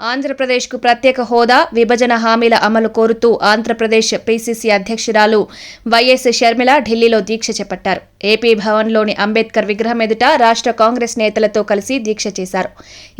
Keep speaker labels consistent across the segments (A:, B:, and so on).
A: ఆంధ్రప్రదేశ్కు ప్రత్యేక హోదా విభజన హామీల అమలు కోరుతూ ఆంధ్రప్రదేశ్ పీసీసీ అధ్యక్షురాలు వైఎస్ షర్మిల ఢిల్లీలో దీక్ష చేపట్టారు. ఏపీ భవన్లోని అంబేద్కర్ విగ్రహం ఎదుట రాష్ట్ర కాంగ్రెస్ నేతలతో కలిసి దీక్ష చేశారు.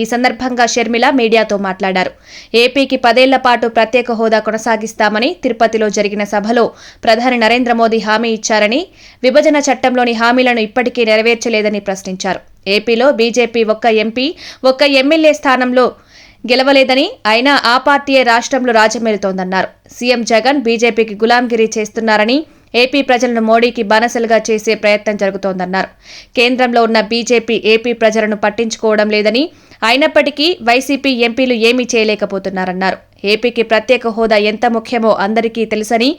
A: ఈ సందర్భంగా షర్మిల మీడియాతో మాట్లాడారు. ఏపీకి పదేళ్ళ పాటు ప్రత్యేక హోదా కొనసాగిస్తామని తిరుపతిలో జరిగిన సభలో ప్రధాని నరేంద్ర మోదీ హామీ ఇచ్చారని విభజన చట్టంలోని హామీలను ఇప్పటికీ నెరవేర్చలేదని ప్రశ్నించారు. ఏపీలో బీజేపీ ఒక్క ఎంపీ ఒక్క ఎమ్మెల్యే స్థానంలో గెలవలేదని అయినా ఆ పార్టీయే రాష్ట్రంలో రాజమేలుతోందన్నారు. సీఎం జగన్ బీజేపీకి గులాంగిరి చేస్తున్నారని ఏపీ ప్రజలను మోడీకి బానసలుగా చేసే ప్రయత్నం జరుగుతోందన్నారు. కేంద్రంలో ఉన్న బీజేపీ ఏపీ ప్రజలను పట్టించుకోవడం లేదని అయినప్పటికీ వైసీపీ ఎంపీలు ఏమీ చేయలేకపోతున్నారన్నారు. ఏపీకి ప్రత్యేక హోదా ఎంత ముఖ్యమో అందరికీ తెలుసని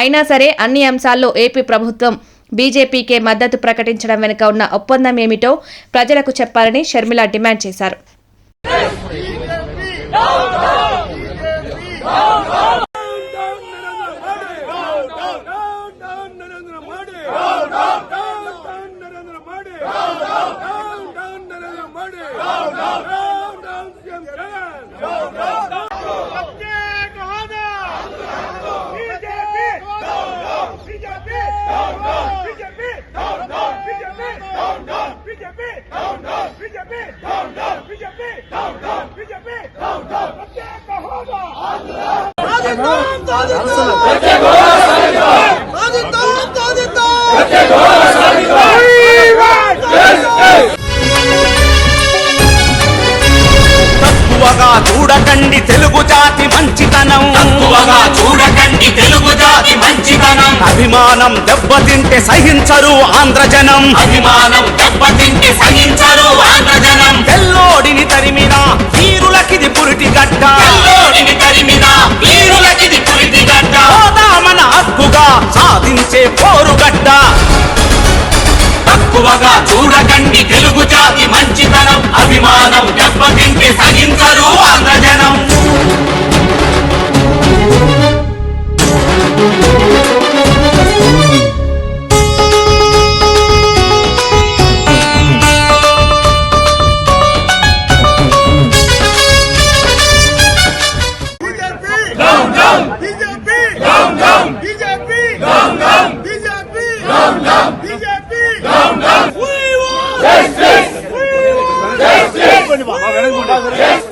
A: అయినా సరే అన్ని అంశాల్లో ఏపీ ప్రభుత్వం బీజేపీకే మద్దతు ప్రకటించడం వెనుక ఉన్న ఒప్పందం ఏమిటో ప్రజలకు చెప్పాలని షర్మిల డిమాండ్ చేశారు.
B: Go, go!
C: తక్కువగా చూడకండి తెలుగు జాతి మంచితనం.
D: తక్కువగా చూడకండి తెలుగు జాతి మంచితనం.
C: అభిమానం దెబ్బతింటే సహించరు ఆంధ్రజనం.
D: అభిమానం దెబ్బతి సాధించే పోరుగడ్డ. తక్కువగా చూడకండి తెలుగు జాతి మంచి விளங்குண்டு